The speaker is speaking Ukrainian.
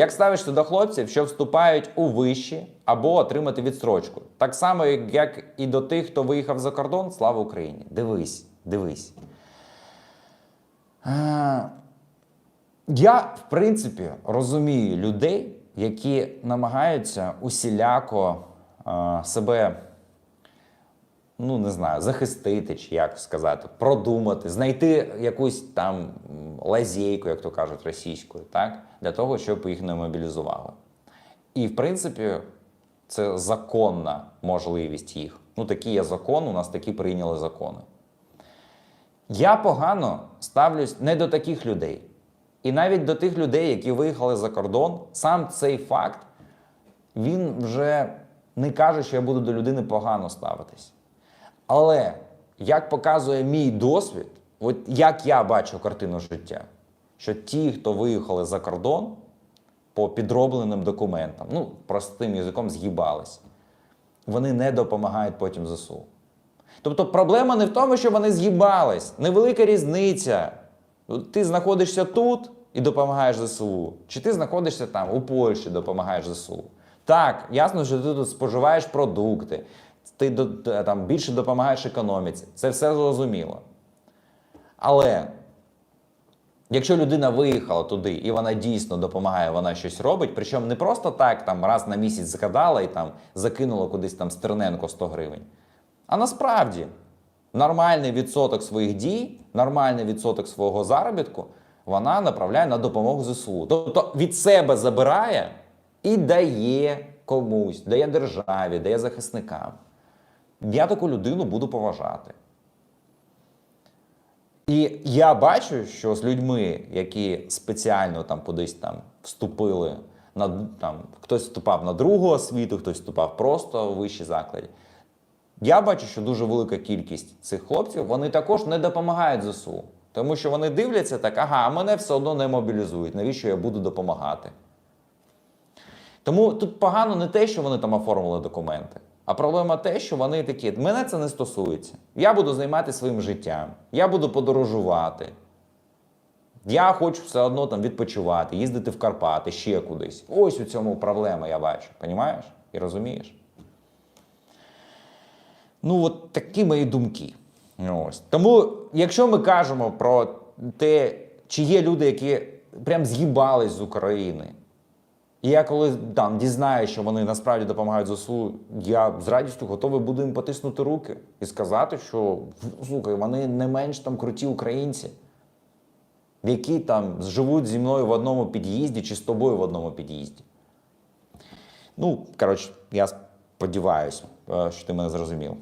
Як ставишся до хлопців, що вступають у виші або отримати відстрочку? Так само, як- і до тих, хто виїхав за кордон, слава Україні. Дивись, дивись. Е, Я, в принципі, розумію людей, які намагаються усіляко е, себе, ну не знаю, захистити, чи як сказати, продумати, знайти якусь там лазейку, як то кажуть, російською, так, для того, щоб їх не мобілізували. І, в принципі, це законна можливість їх. Ну, такий є закон, у нас такі прийняли закони. Я погано ставлюсь не до таких людей. І навіть до тих людей, які виїхали за кордон, сам цей факт, він вже не каже, що я буду до людини погано ставитись. Але як показує мій досвід, от як я бачу картину життя, що ті, хто виїхали за кордон по підробленим документам, ну, простим язиком з'їбались, вони не допомагають потім ЗСУ. Тобто проблема не в тому, що вони з'їбались. Невелика різниця. Ти знаходишся тут і допомагаєш ЗСУ, чи ти знаходишся там у Польщі, допомагаєш ЗСУ. Так, ясно, що ти тут споживаєш продукти, ти е, там, більше допомагаєш економіці. Це все зрозуміло. Але якщо людина виїхала туди і вона дійсно допомагає, вона щось робить, причому не просто так там раз на місяць згадала і там закинула кудись там Стерненко 100 гривень. А насправді нормальний відсоток своїх дій, нормальний відсоток свого заробітку вона направляє на допомогу ЗСУ. Тобто від себе забирає і дає комусь, дає державі, дає захисникам. Я таку людину буду поважати. І я бачу, що з людьми, які спеціально там кудись там вступили на там, хтось вступав на другу освіту, хтось вступав просто у вищі заклади. Я бачу, що дуже велика кількість цих хлопців вони також не допомагають ЗСУ. Тому що вони дивляться так, ага, а мене все одно не мобілізують. Навіщо я буду допомагати? Тому тут погано не те, що вони там оформили документи, а проблема те, що вони такі, мене це не стосується. Я буду займатися своїм життям, я буду подорожувати. Я хочу все одно там відпочивати, їздити в Карпати, ще кудись. Ось у цьому проблема, я бачу. Понімаєш? І розумієш? Ну, от такі мої думки. Ось. Тому, якщо ми кажемо про те, чи є люди, які прям з'їбались з України, і я коли там дізнаюся, що вони насправді допомагають ЗСУ, я з радістю готовий буду їм потиснути руки і сказати, що слухай, вони не менш там круті українці, які там живуть зі мною в одному під'їзді чи з тобою в одному під'їзді. Ну, коротше, я сподіваюся, е, що ти мене зрозумів.